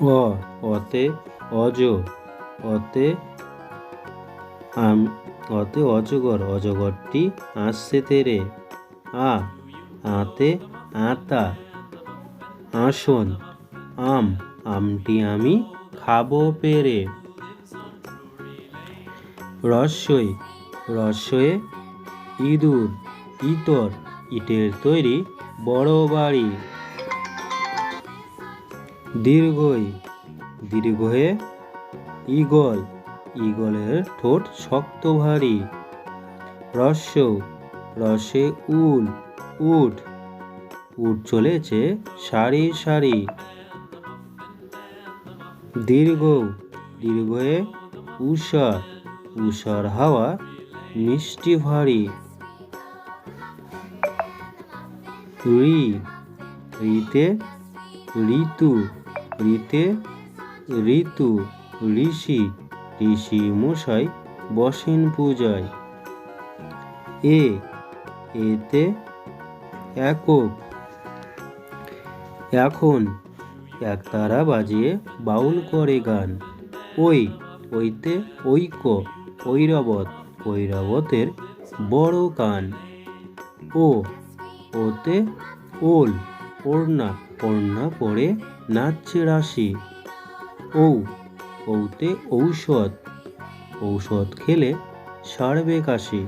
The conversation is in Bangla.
অ, অতে অজ, অতে আম, অতে অজগর, অজগরটি আসছে তেরে। আ, আতে আতা, আসন, আম, আমটি আমি খাব পেরে। রস্যই রস্যয়ে ইঁদুর, ইতর, ইটের তৈরি বড় বাড়ি। দীর্ঘই, দীর্ঘয়ে ঈগল, ঈগলের ঠোঁট শক্ত ভারী। রস্য রসে উল উঠ উঠ চলেছে সারি সারি। দীর্ঘ, দীর্ঘয়ে উষা উষার হাওয়া মিষ্টি ভারী। ঋ ঋতে ঋতু ঋতে ঋতু ঋষি ঋষি মশাই বসেন পূজায়। এ, এতে একক। এখন একতারা বাজিয়ে বাউল করে গান। ওই, ওইতে ঐক্য ঐরাবত ঐরাবতের বড় কান ও, ওতে ওল। ওড়না ওড়না পরে নাচছে রাশি। ঔ ঔতে ঔষধ। ঔষধ খেলে সারবে কাশি।